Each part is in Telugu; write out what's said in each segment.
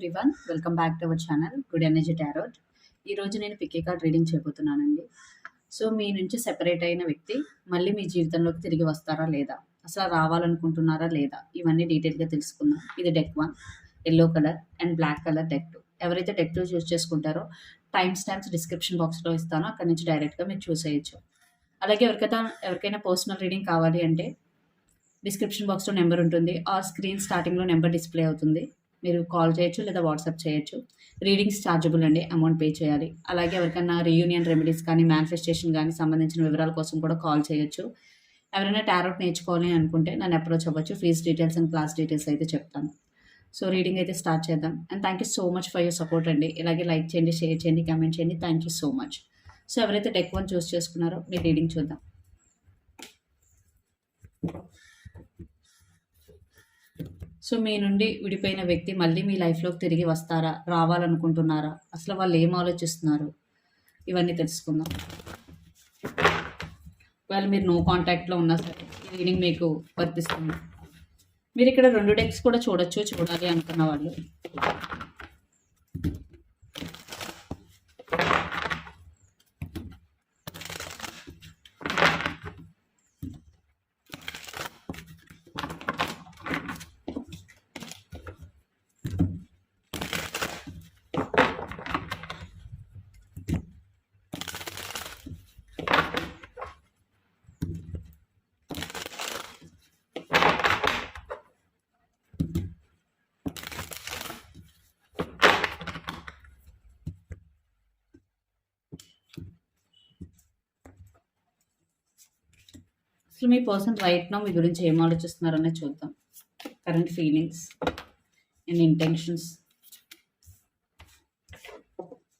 Everyone welcome back to our channel good energy tarot ఈరోజు నేను పికే కార్డ్ రీడింగ్ చేయబోతున్నానండి. సో మీ నుంచి సెపరేట్ అయిన వ్యక్తి మళ్ళీ మీ జీవితంలోకి తిరిగి వస్తారా లేదా? అసలు రావాలనుకుంటున్నారా లేదా? ఇవన్నీ డీటెయిల్గా తెలుసుకుందాం. ఇది deck one yellow colour and black colour deck two ఎవరైతే డెక్ టూ చూస్ చేసుకుంటారో టైమ్ స్టాంప్స్ డిస్క్రిప్షన్ బాక్స్లో ఇస్తానో. అక్కడ నుంచి డైరెక్ట్గా మీరు చూసేయచ్చు అలాగే ఎవరికైనా ఎవరికైనా పర్సనల్ రీడింగ్ కావాలి అంటే డిస్క్రిప్షన్ బాక్స్లో నెంబర్ ఉంటుంది. ఆ స్క్రీన్ స్టార్టింగ్లో నెంబర్ డిస్ప్లే అవుతుంది. మీరు కాల్ చేయొచ్చు లేదా వాట్సాప్ చేయొచ్చు. రీడింగ్స్ ఛార్జబుల్ అండి అమౌంట్ పే చేయాలి. అలాగే ఎవరికైనా రీయూనియన్ రెమెడీస్ కానీ మేనిఫెస్టేషన్ కానీ సంబంధించిన వివరాల కోసం కూడా కాల్ చేయొచ్చు. ఎవరైనా టారోట్ నేర్చుకోవాలి అనుకుంటే నన్ను అప్రోచ్ అవ్వచ్చు. Fees details and class details అయితే చెప్తాను. సో రీడింగ్ అయితే స్టార్ట్ చేద్దాం. And thank you so much for your support అండి. ఇలాగే లైక్ చేయండి షేర్ చేయండి కమెంట్ చేయండి. Thank you so much. So ఎవరైతే డెక్ వన్ చూస్ చేసుకున్నారో మీ రీడింగ్ చూద్దాం. సో మీ నుండి విడిపోయిన వ్యక్తి మళ్ళీ మీ లైఫ్లోకి తిరిగి వస్తారా? రావాలనుకుంటున్నారా? అసలు వాళ్ళు ఏం ఆలోచిస్తున్నారు? ఇవన్నీ తెలుసుకుందాం. ఒకవేళ మీరు నో కాంటాక్ట్లో ఉన్నా సరే ఈ రీడింగ్ మీకు వర్తిస్తుంది. మీరు ఇక్కడ రెండు డెక్స్ కూడా చూడొచ్చు చూడాలి అనుకున్న వాళ్ళు. అసలు మీ పర్సన్ రైట్ నో మీ గురించి ఏం ఆలోచిస్తున్నారనే చూద్దాం. కరెంట్ ఫీలింగ్స్ అండ్ ఇంటెన్షన్స్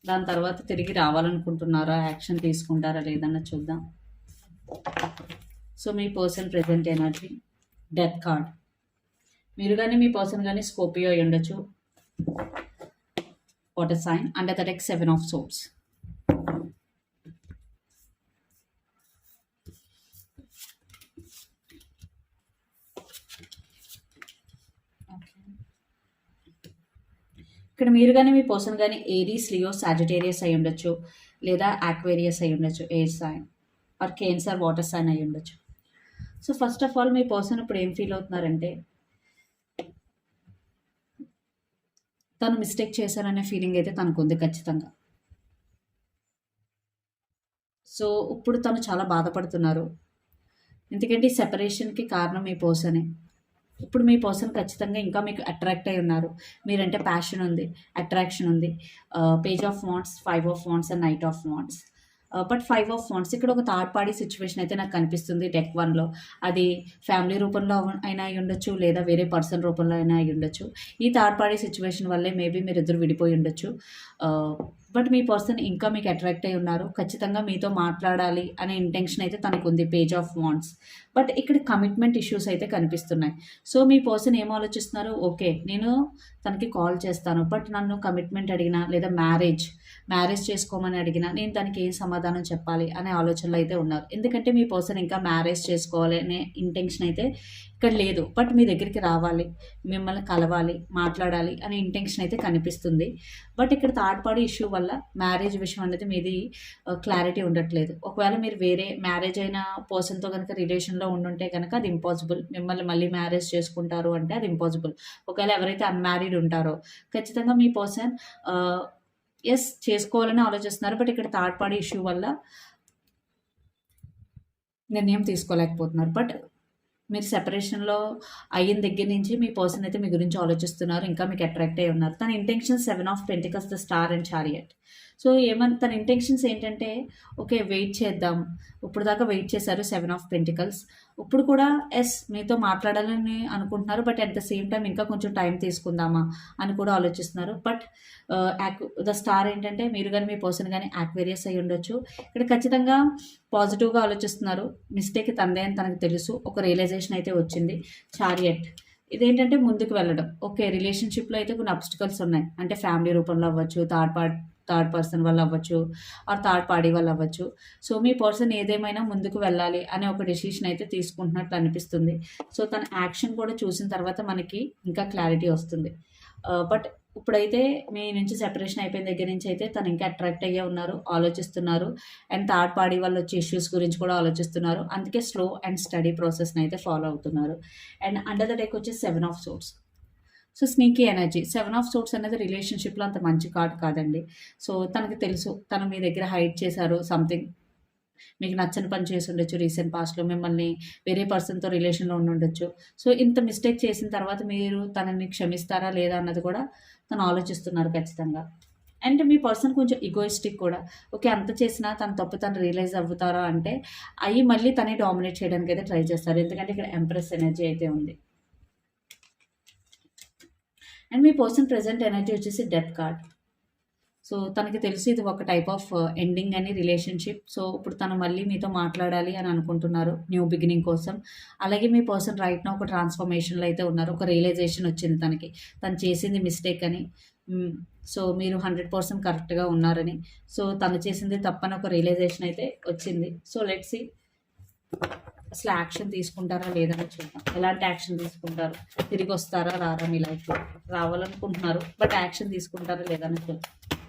దాని తర్వాత తిరిగి రావాలనుకుంటున్నారా? యాక్షన్ తీసుకుంటారా? లేదన్న చూద్దాం. సో మీ person present energy death card మీరు కానీ మీ పర్సన్ కానీ స్కోపియో అయి ఉండొచ్చు water sign under the ex seven of swords ఇక్కడ మీరు కానీ మీ పర్సన్ కానీ ఏరీస్ లియో సాజిటేరియస్ అయి ఉండొచ్చు లేదా ఆక్వేరియస్ అయి ఉండొచ్చు air sign or cancer water sign అయి ఉండొచ్చు. సో ఫస్ట్ ఆఫ్ ఆల్ మీ పర్సన్ ఇప్పుడు ఏం ఫీల్ అవుతున్నారంటే తను మిస్టేక్ చేశారనే ఫీలింగ్ అయితే తనకు ఉంది ఖచ్చితంగా. సో ఇప్పుడు తను చాలా బాధపడుతున్నారు. ఎందుకంటే ఈ సెపరేషన్కి కారణం మీ పర్సనే. ఇప్పుడు మీ పర్సన్ ఖచ్చితంగా ఇంకా మీకు అట్రాక్ట్ అయి ఉన్నారు. మీరంటే ప్యాషన్ ఉంది అట్రాక్షన్ ఉంది. Page of wands five of wands and knight of wands but five of wands ఇక్కడ ఒక థర్డ్ పార్టీ సిచ్యువేషన్ అయితే నాకు కనిపిస్తుంది డెక్ వన్లో అది ఫ్యామిలీ రూపంలో అయినా అయి ఉండొచ్చు లేదా వేరే పర్సన్ రూపంలో అయినా అయి ఉండొచ్చు. ఈ థర్డ్ పార్టీ సిచ్యువేషన్ వల్లే మేబీ మీరు ఇద్దరు విడిపోయి ఉండొచ్చు. బట్ మీ పర్సన్ ఇంకా మీకు అట్రాక్ట్ అయి ఉన్నారు. ఖచ్చితంగా మీతో మాట్లాడాలి అనే ఇంటెన్షన్ అయితే తనకు ఉంది పేజ్ ఆఫ్ వాంట్స్ బట్ ఇక్కడ కమిట్మెంట్ ఇష్యూస్ అయితే కనిపిస్తున్నాయి. సో మీ పర్సన్ ఏం ఆలోచిస్తున్నారు? ఓకే నేను తనకి కాల్ చేస్తాను బట్ నన్ను కమిట్మెంట్ అడిగినా లేదా మ్యారేజ్ మ్యారేజ్ చేసుకోమని అడిగినా నేను దానికి ఏం సమాధానం చెప్పాలి అనే ఆలోచనలు అయితే ఉన్నారు. ఎందుకంటే మీ పర్సన్ ఇంకా మ్యారేజ్ చేసుకోవాలి అనే ఇంటెన్షన్ అయితే ఇక్కడ లేదు. బట్ మీ దగ్గరికి రావాలి మిమ్మల్ని కలవాలి మాట్లాడాలి అనే ఇంటెన్షన్ అయితే కనిపిస్తుంది. బట్ ఇక్కడ థర్డ్ పార్టీ ఇష్యూ వల్ల మ్యారేజ్ విషయం అనేది మీది క్లారిటీ ఉండట్లేదు. ఒకవేళ మీరు వేరే మ్యారేజ్ అయిన పర్సన్తో కనుక రిలేషన్లో ఉండుంటే కనుక అది ఇంపాసిబుల్ మిమ్మల్ని మళ్ళీ మ్యారేజ్ చేసుకుంటారు అంటే అది ఇంపాసిబుల్ ఒకవేళ ఎవరైతే అన్మ్యారీడ్ ఉంటారో ఖచ్చితంగా మీ పర్సన్ ఎస్ చేసుకోవాలని ఆలోచిస్తున్నారు బట్ ఇక్కడ థర్డ్ పార్టీ ఇష్యూ వల్ల నిర్ణయం తీసుకోలేకపోతున్నారు. బట్ మీరు సెపరేషన్లో అయిన దగ్గర నుంచి మీ పర్సన్ అయితే మీ గురించి ఆలోచిస్తున్నారు ఇంకా మీకు అట్రాక్ట్ అయి ఉన్నారు. తన intention seven of pentacles the star and chariot so ఏమన్నా తన ఇంటెన్షన్స్ ఏంటంటే ఓకే వెయిట్ చేద్దాం. ఇప్పుడు దాకా వెయిట్ చేశారు సెవెన్ ఆఫ్ పెంటికల్స్. ఇప్పుడు కూడా ఎస్ మీతో మాట్లాడాలని అనుకుంటున్నారు but at the same time ఇంకా కొంచెం టైం తీసుకుందామా అని కూడా ఆలోచిస్తున్నారు. బట్ ద స్టార్ ఏంటంటే మీరు కానీ మీ పర్సన్ కానీ యాక్వేరియస్ అయి ఉండొచ్చు. ఇక్కడ ఖచ్చితంగా పాజిటివ్గా ఆలోచిస్తున్నారు. మిస్టేక్ తందే అని తనకు తెలుసు. ఒక రియలైజేషన్ అయితే వచ్చింది. చారియట్. ఇదేంటంటే ముందుకు వెళ్ళడం. ఓకే రిలేషన్షిప్లో అయితే కొన్ని అబ్స్టికల్స్ ఉన్నాయి. అంటే ఫ్యామిలీ రూపంలో అవ్వచ్చు థర్డ్ పార్ట్ థర్డ్ పర్సన్ వల్ల అవ్వచ్చు ఆర్ థర్డ్ పార్టీ వల్ల అవ్వచ్చు. సో మీ పర్సన్ ఏదేమైనా ముందుకు వెళ్ళాలి అనే ఒక డెసిషన్ అయితే తీసుకుంటున్నట్లు అనిపిస్తుంది. సో తన యాక్షన్ కూడా చూసిన తర్వాత మనకి ఇంకా క్లారిటీ వస్తుంది. బట్ ఇప్పుడైతే మీ నుంచి సెపరేషన్ అయిపోయిన దగ్గర నుంచి అయితే తను ఇంకా అట్రాక్ట్ అయ్యే ఉన్నారు ఆలోచిస్తున్నారు అండ్ థర్డ్ పార్టీ వాళ్ళు వచ్చే ఇష్యూస్ గురించి కూడా ఆలోచిస్తున్నారు. అందుకే స్లో అండ్ స్టడీ ప్రాసెస్ని అయితే ఫాలో అవుతున్నారు. అండ్ అండర్ ద టేక్ వచ్చి seven of swords so sneaky energy. Seven of swords అనేది రిలేషన్షిప్లో అంత మంచి కార్డ్ కాదండి. సో తనకి తెలుసు తను మీ దగ్గర హైడ్ చేశారు సంథింగ్. మీకు నచ్చని పని చేసి ఉండొచ్చు రీసెంట్ పాస్ట్లో మిమ్మల్ని వేరే పర్సన్తో రిలేషన్లో ఉండి ఉండొచ్చు సో ఇంత మిస్టేక్ చేసిన తర్వాత మీరు తనని క్షమిస్తారా లేదా అన్నది కూడా తను ఆలోచిస్తున్నారు ఖచ్చితంగా. అండ్ మీ పర్సన్ కొంచెం ఈగోయిస్టిక్ కూడా. ఓకే అంత చేసినా తన తప్పు తను రియలైజ్ అవుతారా అంటే అవి మళ్ళీ తనే డామినేట్ చేయడానికి అయితే ట్రై చేస్తారు. ఎందుకంటే ఇక్కడ ఎంప్రెస్ ఎనర్జీ అయితే ఉంది. అండ్ మీ పర్సన్ ప్రజెంట్ ఎనర్జీ వచ్చేసి డెత్ కార్డ్. సో తనకి తెలిసి ఇది ఒక టైప్ ఆఫ్ ఎండింగ్ అని రిలేషన్షిప్. సో ఇప్పుడు తను మళ్ళీ మీతో మాట్లాడాలి అని అనుకుంటున్నారు న్యూ బిగినింగ్ కోసం. అలాగే మీ పర్సన్ రైట్ నా ఒక ట్రాన్స్ఫర్మేషన్లో అయితే ఉన్నారు. ఒక రియలైజేషన్ వచ్చింది తనకి. తను చేసింది మిస్టేక్ అని. సో మీరు హండ్రెడ్ పర్సెంట్ కరెక్ట్గా ఉన్నారని. సో తను చేసింది తప్పని ఒక రియలైజేషన్ అయితే వచ్చింది. సో లెట్స్ అసలు యాక్షన్ తీసుకుంటారా లేదని చూద్దాం. ఎలాంటి యాక్షన్ తీసుకుంటారు? తిరిగి వస్తారా రారా? మీ లైఫ్లో రావాలనుకుంటున్నారు బట్ యాక్షన్ తీసుకుంటారా లేదని చూద్దాం.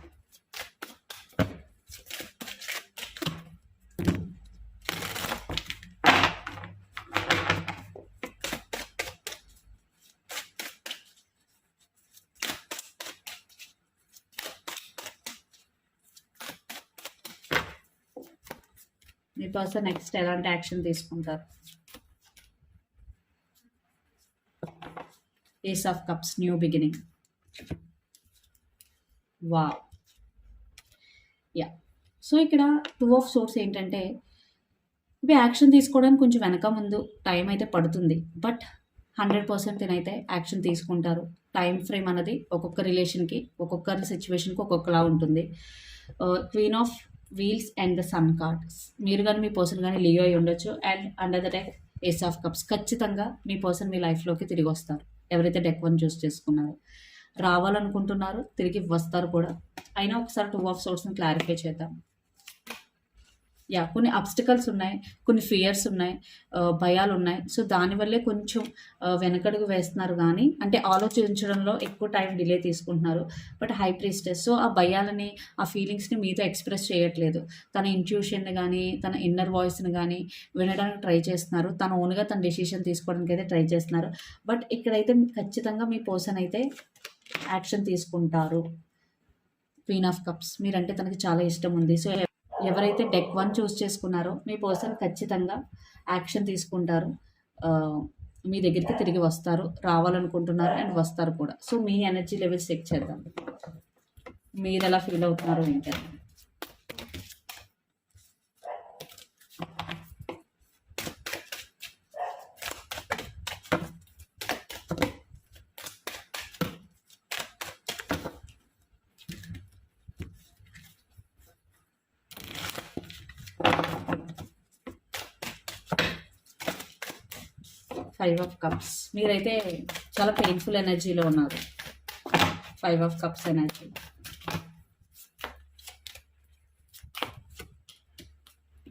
మీ పర్సన్ నెక్స్ట్ ఎలాంటి యాక్షన్ తీసుకుంటారు? Ace of cups new beginning వా యా సో ఇక్కడ టూ ఆఫ్ సోర్స్ ఏంటంటే ఇవి యాక్షన్ తీసుకోవడానికి కొంచెం వెనక ముందు టైం అయితే పడుతుంది. బట్ హండ్రెడ్ పర్సెంట్ తినైతే యాక్షన్ తీసుకుంటారు. టైం ఫ్రేమ్ అనేది ఒక్కొక్క రిలేషన్కి ఒక్కొక్కరి సిచ్యువేషన్కి ఒక్కొక్కలా ఉంటుంది. Uh, queen of wheels and the sun cards. మీరు కానీ మీ పర్సన్ కానీ లియో అయి ఉండొచ్చు. And under the deck ace of cups. ఖచ్చితంగా మీ పర్సన్ మీ లైఫ్లోకి తిరిగి వస్తారు. ఎవరైతే డెక్ వన్ చూస్ చేసుకున్నారో. రావాలనుకుంటున్నారో తిరిగి వస్తారు కూడా. అయినా ఒకసారి టూ ఆఫ్ సోర్స్ని క్లారిఫై చేద్దాం. యా కొన్ని అబ్స్టికల్స్ ఉన్నాయి కొన్ని ఫియర్స్ ఉన్నాయి భయాలు ఉన్నాయి. సో దానివల్లే కొంచెం వెనకడుగు వేస్తున్నారు కానీ అంటే ఆలోచించడంలో ఎక్కువ టైం డిలే తీసుకుంటున్నారు. బట్ హై ప్రీస్టెస్ సో ఆ భయాలని ఆ ఫీలింగ్స్ని మీతో ఎక్స్ప్రెస్ చేయట్లేదు. తన ఇంట్యూషన్ని కానీ తన ఇన్నర్ వాయిస్ని కానీ వినడానికి ట్రై చేస్తున్నారు. తన ఓన్గా తన డెసిషన్ తీసుకోవడానికి అయితే ట్రై చేస్తున్నారు. బట్ ఇక్కడైతే ఖచ్చితంగా మీ పర్సన్ అయితే యాక్షన్ తీసుకుంటారు. క్వీన్ ఆఫ్ కప్స్ మీరంటే తనకి చాలా ఇష్టం ఉంది. సో ఎవరైతే డెక్ వన్ చూస్ చేసుకున్నారో మీ పర్సన్ ఖచ్చితంగా యాక్షన్ తీసుకుంటారు. మీ దగ్గరికి తిరిగి వస్తారు రావాలనుకుంటున్నారు అండ్ వస్తారు కూడా. సో మీ ఎనర్జీ లెవెల్స్ చెక్ చేద్దాం. మీరు ఎలా ఫీల్ అవుతున్నారో ఏంటంటే ఫైవ్ ఆఫ్ కప్స్ మీరైతే చాలా పెయిన్ఫుల్ ఎనర్జీలో ఉన్నారు. Five of cups energy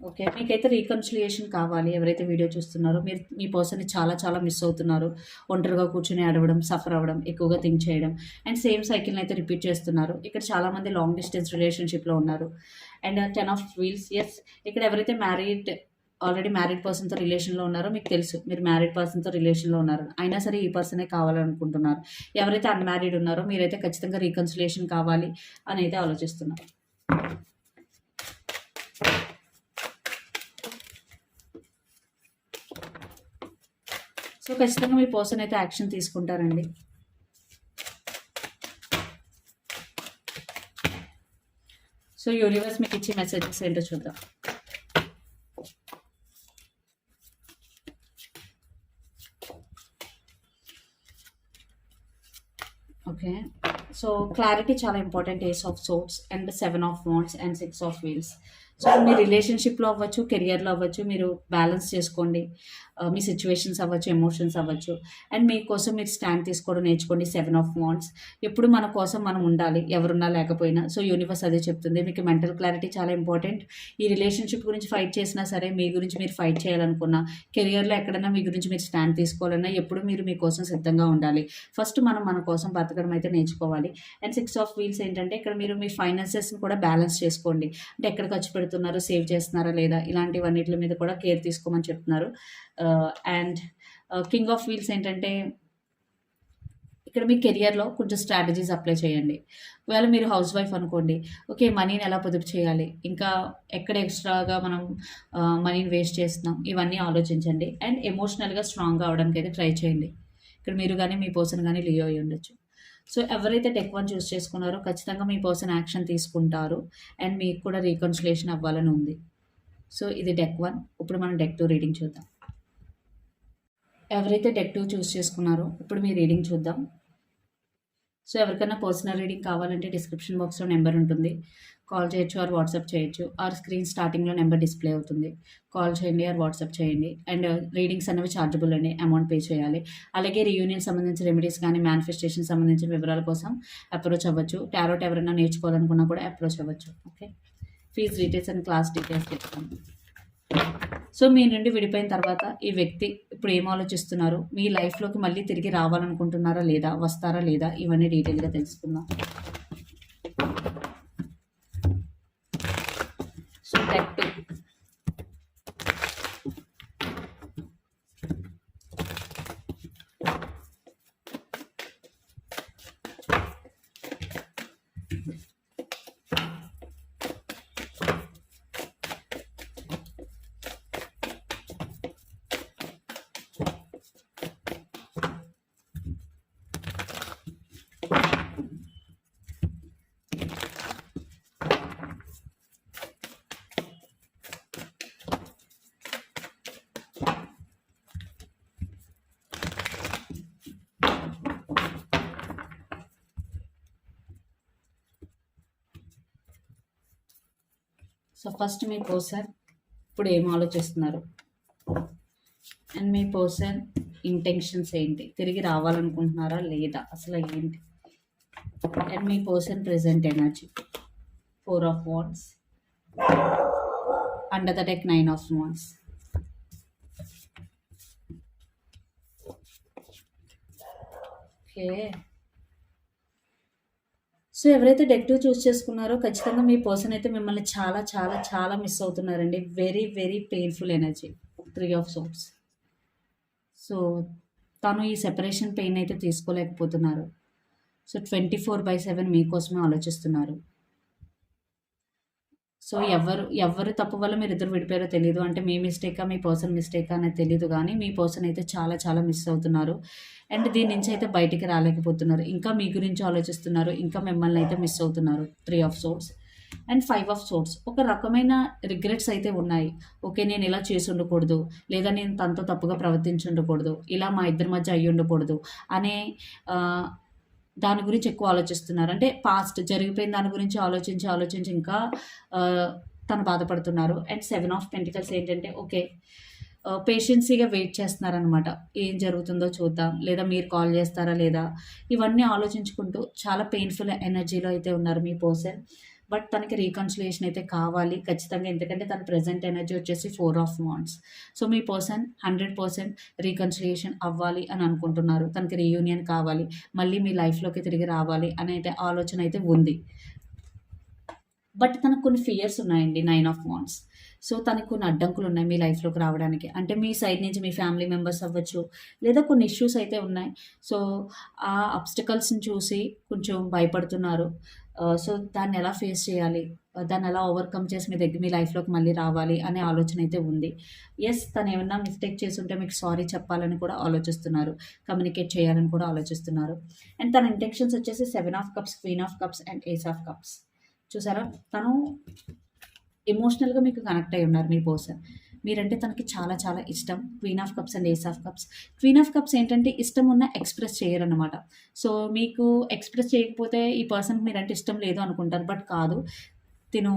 okay మీకైతే రీకన్సిలియేషన్ కావాలి. ఎవరైతే వీడియో చూస్తున్నారో మీరు మీ పర్సన్ని చాలా చాలా మిస్ అవుతున్నారు. ఒంటరిగా కూర్చొని అడవడం సఫర్ అవ్వడం ఎక్కువగా థింక్ చేయడం. అండ్ సేమ్ సైకిల్ని అయితే రిపీట్ చేస్తున్నారు. ఇక్కడ చాలామంది లాంగ్ డిస్టెన్స్ రిలేషన్షిప్లో ఉన్నారు. And ten of wheels yes ఇక్కడ ఎవరైతే మ్యారీడ్ ఆల్రెడీ మ్యారీడ్ పర్సన్తో రిలేషన్లో ఉన్నారో మీకు తెలుసు. మీరు మ్యారీడ్ పర్సన్తో రిలేషన్లో ఉన్నారు. అయినా సరే ఈ పర్సనే కావాలనుకుంటున్నారు. ఎవరైతే అన్మ్యారీడ్ ఉన్నారో మీరైతే ఖచ్చితంగా రీకన్సిలేషన్ కావాలి అని అయితే ఆలోచిస్తున్నారు సో ఖచ్చితంగా మీ పర్సన్ అయితే యాక్షన్ తీసుకుంటారండి. సో యూనివర్స్ మీకు ఇచ్చే మెసేజెస్ ఏంటో చూద్దాం ఓకే సో క్లారిటీ చాలా important ace of swords and seven of wands and six of wheels so మీ రిలేషన్షిప్లో అవ్వచ్చు కెరియర్లో అవ్వచ్చు మీరు బ్యాలెన్స్ చేసుకోండి. మీ సిచ్యువేషన్స్ అవ్వచ్చు ఎమోషన్స్ అవ్వచ్చు. అండ్ మీకోసం మీరు స్టాండ్ తీసుకోవడం నేర్చుకోండి. సెవెన్ ఆఫ్ వాంట్స్ ఎప్పుడు మన కోసం మనం ఉండాలి ఎవరున్నా లేకపోయినా. సో యూనివర్స్ అదే చెప్తుంది. మీకు మెంటల్ క్లారిటీ చాలా ఇంపార్టెంట్ ఈ రిలేషన్షిప్ గురించి ఫైట్ చేసినా సరే మీ గురించి మీరు ఫైట్ చేయాలనుకున్నా కెరియర్లో ఎక్కడైనా మీ గురించి మీరు స్టాండ్ తీసుకోవాలన్నా ఎప్పుడు మీరు మీకోసం సిద్ధంగా ఉండాలి. ఫస్ట్ మనం మన కోసం బతకడం అయితే నేర్చుకోవాలి. అండ్ సిక్స్ ఆఫ్ వీల్స్ ఏంటంటే ఇక్కడ మీరు మీ ఫైనాన్సెస్ని కూడా బ్యాలెన్స్ చేసుకోండి. అంటే ఎక్కడ ఖర్చు పెడుతున్నారు సేవ్ చేస్తున్నారా లేదా ఇలాంటివన్నిటి మీద కూడా కేర్ తీసుకోమని చెప్తున్నారు. అండ్ కింగ్ ఆఫ్ వీల్స్ ఏంటంటే ఇక్కడ మీ కెరియర్లో కొంచెం స్ట్రాటజీస్ అప్లై చేయండి. ఒకవేళ మీరు హౌస్ వైఫ్ అనుకోండి ఓకే మనీని ఎలా పొదుపు చేయాలి? ఇంకా ఎక్కడ ఎక్స్ట్రాగా మనం మనీని వేస్ట్ చేస్తున్నాం? ఇవన్నీ ఆలోచించండి. అండ్ ఎమోషనల్గా స్ట్రాంగ్గా అవడానికి అయితే ట్రై చేయండి. ఇక్కడ మీరు కానీ మీ పర్సన్ కానీ లియో అయి ఉండొచ్చు సో ఎవరైతే టెక్ వన్ చూస్ చేసుకున్నారో ఖచ్చితంగా మీ పర్సన్ యాక్షన్ తీసుకుంటారు. అండ్ మీకు కూడా రీకన్సిలేషన్ అవ్వాలని ఉంది. సో ఇది డెక్ వన్. ఇప్పుడు మనం డెక్ టూ రీడింగ్ చూద్దాం. ఎవరైతే డెక్ టూ చూస్ చేసుకున్నారో ఇప్పుడు మీ రీడింగ్ చూద్దాం. సో ఎవరికైనా పర్సనల్ రీడింగ్ కావాలంటే డిస్క్రిప్షన్ బాక్స్లో నెంబర్ ఉంటుంది. కాల్ చేయొచ్చు ఆర్ వాట్సాప్ చేయొచ్చు. ఆర్ స్క్రీన్ స్టార్టింగ్లో నెంబర్ డిస్ప్లే అవుతుంది. కాల్ చేయండి ఆర్ వాట్సాప్ చేయండి. అండ్ రీడింగ్స్ అనేవి ఛార్జబుల్ అండి అమౌంట్ పే చేయాలి. అలాగే రీయూనియన్ సంబంధించిన రెమెడీస్ కానీ మేనిఫెస్టేషన్ సంబంధించిన వివరాల కోసం అప్రోచ్ అవ్వచ్చు. టారోట్ ఎవరైనా నేర్చుకోవాలనుకున్నా కూడా అప్రోచ్ అవ్వచ్చు. Okay fees details and class details చెప్తాను. సో మీ నుండి విడిపోయిన తర్వాత ఈ వ్యక్తి ఇప్పుడు ఏం ఆలోచిస్తున్నారు? మీ లైఫ్లోకి మళ్ళీ తిరిగి రావాలనుకుంటున్నారా లేదా? వస్తారా లేదా? ఇవన్నీ డీటెయిల్గా తెలుసుకుందాం so deck two so first మీ పర్సన్ ఇప్పుడు ఏం ఆలోచిస్తున్నారు? అండ్ మీ పర్సన్ ఇంటెన్షన్స్ ఏంటి? తిరిగి రావాలనుకుంటున్నారా లేదా? అసలు ఏంటి? And me person present energy four of wands under the deck nine of wands okay so ఎవరైతే డెక్ టూ చూస్ చేసుకున్నారో ఖచ్చితంగా మీ పర్సన్ అయితే మిమ్మల్ని చాలా చాలా చాలా miss అవుతున్నారండి. Very very painful energy three of swords so తను ఈ సెపరేషన్ పెయిన్ అయితే తీసుకోలేకపోతున్నారు. So twenty four by seven మీకోసమే ఆలోచిస్తున్నారు. సో ఎవరు ఎవరు తప్పు వల్ల మీరు ఇద్దరు విడిపోయారో తెలియదు అంటే మీ మిస్టేకా మీ పర్సన్ మిస్టేకా అనేది తెలియదు కానీ మీ పర్సన్ అయితే చాలా చాలా మిస్ అవుతున్నారు. అండ్ దీని నుంచి అయితే బయటికి రాలేకపోతున్నారు. ఇంకా మీ గురించి ఆలోచిస్తున్నారు. ఇంకా మిమ్మల్ని అయితే మిస్ అవుతున్నారు. Three of swords and five of swords ఒక రకమైన రిగ్రెట్స్ అయితే ఉన్నాయి. ఓకే నేను ఇలా చేసి ఉండకూడదు. లేదా నేను తనతో తప్పుగా ప్రవర్తించి ఉండకూడదు. ఇలా మా ఇద్దరి మధ్య అయ్యి ఉండకూడదు. అనే దాని గురించి ఎక్కువ ఆలోచిస్తున్నారు. అంటే పాస్ట్ జరిగిపోయిన దాని గురించి ఆలోచించి ఆలోచించి ఇంకా తను బాధపడుతున్నారు. అండ్ సెవెన్ ఆఫ్ పెంటికల్స్ ఏంటంటే ఓకే పేషెన్సీగా వెయిట్ చేస్తున్నారనమాట ఏం జరుగుతుందో చూద్దాం. లేదా మీరు కాల్ చేస్తారా లేదా? ఇవన్నీ ఆలోచించుకుంటూ చాలా పెయిన్ఫుల్ ఎనర్జీలో అయితే ఉన్నారు మీ పర్సన్ బట్ తనకి రీకన్సిలేషన్ అయితే కావాలి ఖచ్చితంగా. ఎందుకంటే తన ప్రజెంట్ ఎనర్జీ వచ్చేసి ఫోర్ ఆఫ్ వాన్స్ సో మీ పర్సన్ హండ్రెడ్ పర్సెంట్ రీకన్సిలేషన్ అవ్వాలి అని అనుకుంటున్నారు. తనకి రీయూనియన్ కావాలి. మళ్ళీ మీ లైఫ్లోకి తిరిగి రావాలి అనే అయితే ఆలోచన అయితే ఉంది. బట్ తనకు కొన్ని ఫియర్స్ ఉన్నాయండి నైన్ ఆఫ్ వాన్స్ సో తనకు కొన్ని అడ్డంకులు ఉన్నాయి మీ లైఫ్లోకి రావడానికి. అంటే మీ సైడ్ నుంచి మీ ఫ్యామిలీ మెంబర్స్ అవ్వచ్చు లేదా కొన్ని ఇష్యూస్ అయితే ఉన్నాయి. సో ఆ అబ్స్టికల్స్ని చూసి కొంచెం భయపడుతున్నారు. సో దాన్ని ఎలా ఫేస్ చేయాలి? దాన్ని ఎలా ఓవర్కమ్ చేసి మీ దగ్గర మీ లైఫ్లోకి మళ్ళీ రావాలి అనే ఆలోచన అయితే ఉంది. ఎస్ తను ఏమన్నా మిస్టేక్ చేస్తుంటే మీకు సారీ చెప్పాలని కూడా ఆలోచిస్తున్నారు. కమ్యూనికేట్ చేయాలని కూడా ఆలోచిస్తున్నారు. అండ్ తన ఇంటెక్షన్స్ వచ్చేసి seven of cups queen of cups and ace of cups. చూసారా? తను ఎమోషనల్గా మీకు కనెక్ట్ అయి ఉన్నారు మీ పర్సన్ మీరంటే తనకి చాలా చాలా ఇష్టం. Queen of cups and ace of cups queen of cups ఏంటంటే ఇష్టం ఉన్న ఎక్స్ప్రెస్ చేయరన్నమాట. సో మీకు ఎక్స్ప్రెస్ చేయకపోతే ఈ పర్సన్కి మీరంటే ఇష్టం లేదు అనుకుంటారు. బట్ కాదు తిను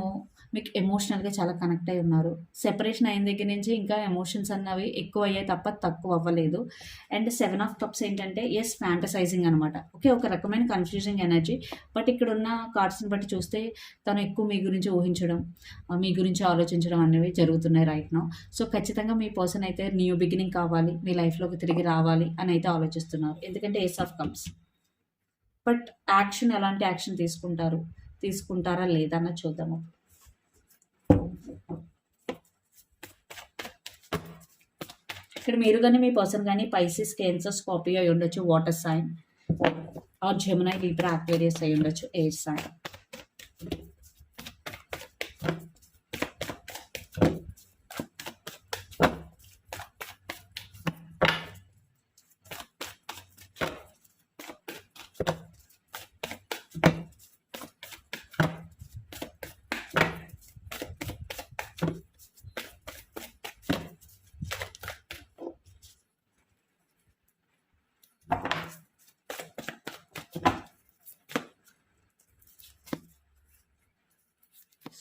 మీకు ఎమోషనల్‌గా చాలా కనెక్ట్ అయ్యి ఉన్నారు. సెపరేషన్ అయిన దగ్గర నుంచి ఇంకా ఎమోషన్స్ అన్నవి ఎక్కువ అయ్యాయి తప్ప తక్కువ అవ్వలేదు. అండ్ సెవెన్ ఆఫ్ కప్స్ ఏంటంటే ఎస్ ఫ్యాంటసైజింగ్ అనమాట. ఓకే. ఒక రకమైన కన్‌ఫ్యూజింగ్ ఎనర్జీ. బట్ ఇక్కడున్న కార్డ్స్‌ని బట్టి చూస్తే తను ఎక్కువ మీ గురించి ఊహించడం, మీ గురించి ఆలోచించడం అనేవి జరుగుతున్నాయి రైట్ నో సో, ఖచ్చితంగా మీ పర్సన్ అయితే న్యూ బిగినింగ్ కావాలి. మీ లైఫ్‌లోకి తిరిగి రావాలి అని అయితే ఆలోచిస్తున్నారు. ఎందుకంటే ace of cups. But action ఎలాంటి యాక్షన్ తీసుకుంటారు? తీసుకుంటారా లేదా అన్నది చూద్దాము. ఇక్కడ మీరు కానీ మీ పర్సన్ కానీ పైసిస్, కేన్సర్, స్కార్పియో అయి ఉండొచ్చు. Water sign or జమునై Libra, Aquarius అయి ఉండొచ్చు. Air sign.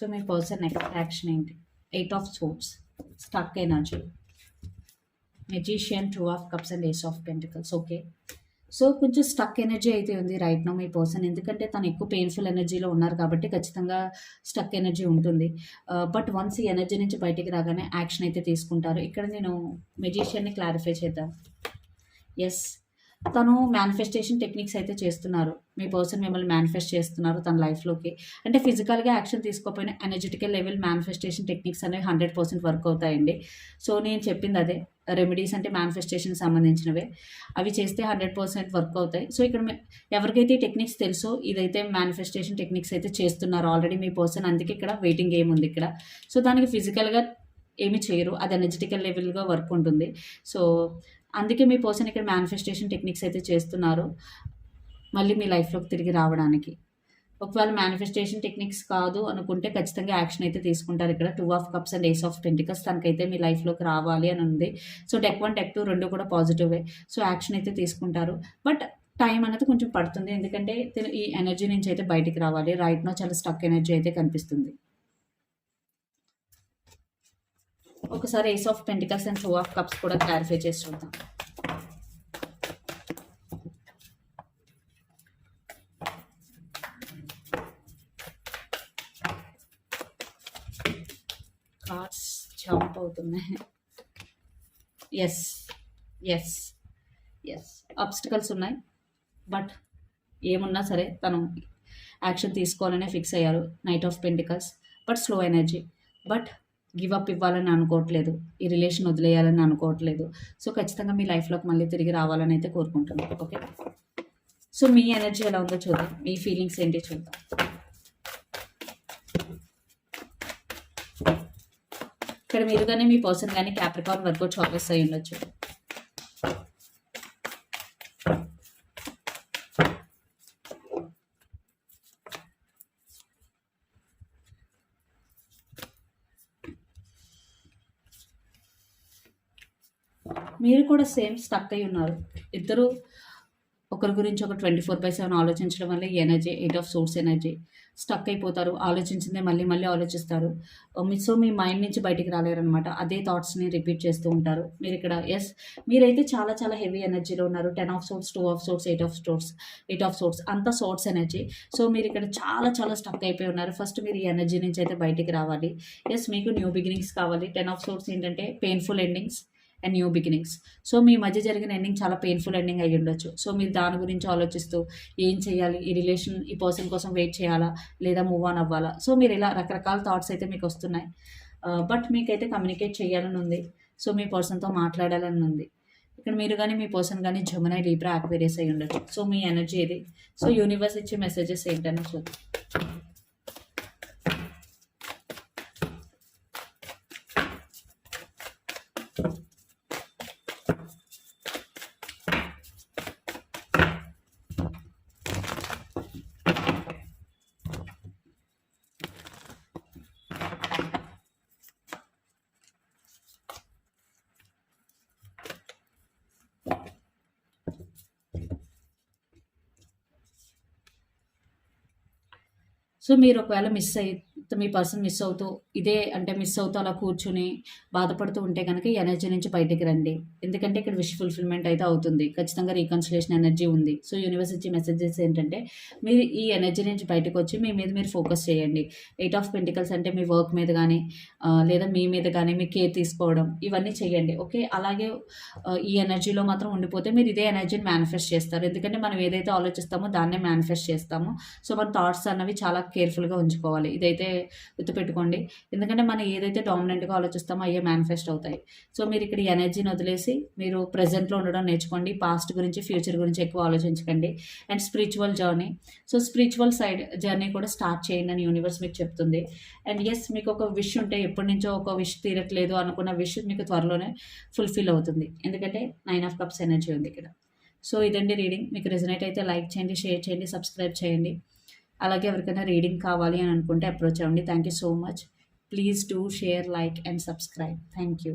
సో, మీ పర్సన్ నెక్స్ట్ యాక్షన్ ఏంటి? Eight of swords stuck energy, magician two of cups and ace of pentacles. Okay. So, కొంచెం స్టక్ ఎనర్జీ అయితే ఉంది రైట్ నో మీ పర్సన్. ఎందుకంటే తను ఎక్కువ పెయిన్‌ఫుల్ ఎనర్జీలో ఉన్నారు కాబట్టి ఖచ్చితంగా స్టక్ ఎనర్జీ ఉంటుంది. Uh, బట్ వన్స్ ఈ ఎనర్జీ నుంచి బయటికి రాగానే యాక్షన్ అయితే తీసుకుంటారు. ఇక్కడ నేను మెజిషియన్‌ని క్లారిఫై చేద్దాం. ఎస్ తను మేనిఫెస్టేషన్ టెక్నిక్స్ అయితే చేస్తున్నారు. మీ పర్సన్ మిమ్మల్ని మేనిఫెస్ట్ చేస్తున్నారు తన లైఫ్‌లోకి. అంటే ఫిజికల్‌గా యాక్షన్ తీసుకోకపోయినా ఎనర్జెటికల్ లెవెల్ మేనిఫెస్టేషన్ టెక్నిక్స్ అనేవి 100% వర్క్ అవుతాయండి. సో, నేను చెప్పింది అదే. రెమెడీస్ అంటే మేనిఫెస్టేషన్ సంబంధించినవే. అవి చేస్తే 100% వర్క్ అవుతాయి. సో, ఇక్కడ ఎవరికైతే టెక్నిక్స్ తెలుసో ఇదైతే మేనిఫెస్టేషన్ టెక్నిక్స్ అయితే చేస్తున్నారు ఆల్రెడీ మీ పర్సన్. అందుకే ఇక్కడ వెయిటింగ్ ఏముంది ఉంది ఇక్కడ. సో, దానికి ఫిజికల్‌గా ఏమి చేయరు. అది ఎనర్జెటికల్ లెవెల్‌గా వర్క్ ఉంటుంది. సో, అందుకే మీ పర్సన్ ఇక్కడ మేనిఫెస్టేషన్ టెక్నిక్స్ అయితే చేస్తున్నారు. మళ్ళీ మీ లైఫ్‌లోకి తిరిగి రావడానికి. ఒకవేళ మేనిఫెస్టేషన్ టెక్నిక్స్ కాదు అనుకుంటే ఖచ్చితంగా యాక్షన్ అయితే తీసుకుంటారు ఇక్కడ. Two of cups and ace of pentacles తనకైతే మీ లైఫ్‌లోకి రావాలి అని ఉంది. సో, డెక్ వన్ డెక్ 2 2 కూడా పాజిటివే. సో, యాక్షన్ అయితే తీసుకుంటారు. బట్ టైం అనేది కొంచెం పడుతుంది. ఎందుకంటే ఈ ఎనర్జీ నుంచి అయితే బయటికి రావాలి. రైట్ నో చాలా స్టక్ ఎనర్జీ అయితే కనిపిస్తుంది. ఒకసారి ace of pentacles and two of cups కూడా క్లారిఫై చేసి చూద్దాం. కార్డ్స్ జంప్ అవుతున్నాయి. ఎస్ ఎస్ ఎస్ అబ్స్టికల్స్ ఉన్నాయి. బట్ ఏమున్నా సరే తను యాక్షన్ తీసుకోవాలనే ఫిక్స్ అయ్యారు. Knight of pentacles. But slow energy. But give up ఇవ్వాలని అనుకోవట్లేదు. ఈ రిలేషన్ వదిలేయాలని అనుకోవట్లేదు. సో, ఖచ్చితంగా మీ లైఫ్‌లోకి మళ్ళీ తిరిగి రావాలని అయితే కోరుకుంటున్నాను ఓకే. సో, మీ ఎనర్జీ ఎలా ఉందో చూద్దాం. మీ ఫీలింగ్స్ ఏంటి చూద్దాం. ఇక్కడ మీరు కానీ మీ పర్సన్ కానీ క్యాప్రికాన్ వర్గో, టారస్ అయి ఉండొచ్చు. మీరు కూడా సేమ్ స్టక్ అయి ఉన్నారు. ఇద్దరు ఒకరి గురించి ఒక ట్వంటీ ఫోర్ బై సెవెన్ ఆలోచించడం వల్ల energy eight of swords energy stuck అయిపోతారు. ఆలోచించిందే మళ్ళీ మళ్ళీ ఆలోచిస్తారు. మీ సో, మీ మైండ్ నుంచి బయటికి రాలేరనమాట. అదే థాట్స్‌ని రిపీట్ చేస్తూ ఉంటారు. మీరు ఇక్కడ ఎస్ మీరైతే చాలా చాలా హెవీ ఎనర్జీలో ఉన్నారు. 10 of swords, two of swords, eight of swords, eight of swords అంతా సోర్స్ ఎనర్జీ. సో, మీరు ఇక్కడ చాలా చాలా స్టక్ అయిపోయి ఉన్నారు. ఫస్ట్ మీరు ఈ ఎనర్జీ నుంచి అయితే బయటికి రావాలి. ఎస్ మీకు న్యూ బిగినింగ్స్ కావాలి. 10 ఆఫ్ సోర్స్ ఏంటంటే painful endings and new beginnings. So, మీ మధ్య జరిగిన ఎండింగ్ చాలా పెయిన్‌ఫుల్ ఎండింగ్ అయ్యి ఉండొచ్చు. సో, మీరు దాని గురించి ఆలోచిస్తూ ఏం చేయాలి? ఈ రిలేషన్ ఈ పర్సన్ కోసం వెయిట్ చేయాలా? లేదా మూవ్ ఆన్ అవ్వాలా? సో, మీరు ఇలా రకరకాల థాట్స్ అయితే మీకు వస్తున్నాయి. బట్ మీకైతే కమ్యూనికేట్ చేయాలని ఉంది. సో, మీ పర్సన్‌తో మాట్లాడాలని ఉంది. ఇక్కడ మీరు కానీ మీ పర్సన్ కానీ జమునై లీబ్రా ఆక్వేరియస్ అయి ఉండొచ్చు. సో, మీ ఎనర్జీ ఇది. సో, యూనివర్స్ ఇచ్చే మెసేజెస్ ఏంటనో చూద్దాం. సో, మీరు ఒకవేళ మిస్ అయితే మీ పర్సన్ మిస్ అవుతూ ఇదే అంటే మిస్ అవుతూ అలా కూర్చుని బాధపడుతూ ఉంటే కనుక ఈ ఎనర్జీ నుంచి బయటికి రండి. ఎందుకంటే ఇక్కడ విష్ ఫుల్ఫిల్మెంట్ అయితే అవుతుంది. ఖచ్చితంగా రీకన్సిలేషన్ ఎనర్జీ ఉంది. సో యూనివర్స్ ఇచ్చే మెసేజెస్ ఏంటంటే మీరు ఈ ఎనర్జీ నుంచి బయటకు వచ్చి మీ మీద మీరు ఫోకస్ చేయండి. ఎయిట్ ఆఫ్ పెంటికల్స్ అంటే మీ వర్క్ మీద కానీ లేదా మీ మీద కానీ మీ కేర్ తీసుకోవడం ఇవన్నీ చేయండి. ఓకే? అలాగే ఈ ఎనర్జీలో మాత్రం ఉండిపోతే మీరు ఇదే ఎనర్జీని మేనిఫెస్ట్ చేస్తారు. ఎందుకంటే మనం ఏదైతే ఆలోచిస్తామో దాన్నే మేనిఫెస్ట్ చేస్తాము. సో మన థాట్స్ అన్నవి చాలా కేర్ఫుల్గా ఉంచుకోవాలి. ఇదైతే గుర్తుపెట్టుకోండి. ఎందుకంటే మనం ఏదైతే డామినెంట్గా ఆలోచిస్తామో అయ్యే మేనిఫెస్ట్ అవుతాయి. సో మీరు ఇక్కడ ఎనర్జీని వదిలేసి మీరు ప్రజెంట్లో ఉండడం నేర్చుకోండి. పాస్ట్ గురించి ఫ్యూచర్ గురించి ఎక్కువ ఆలోచించకండి. And spiritual journey so spiritual side journey కూడా స్టార్ట్ చేయండి అని యూనివర్స్ మీకు చెప్తుంది. అండ్ ఎస్ మీకు ఒక విష్ ఉంటే ఎప్పటి నుంచో ఒక విష్ తీరట్లేదు అనుకున్న విష్ మీకు త్వరలోనే ఫుల్ఫిల్ అవుతుంది. ఎందుకంటే నైన్ ఆఫ్ కప్స్ ఎనర్జీ ఉంది ఇక్కడ. సో ఇదండి రీడింగ్ మీకు రిజనేట్ అయితే లైక్ చేయండి షేర్ చేయండి సబ్స్క్రైబ్ చేయండి. అలాగే ఎవరికైనా రీడింగ్ కావాలి అని అనుకుంటే అప్రోచ్ అవ్వండి. Thank you so much please do share like and subscribe thank you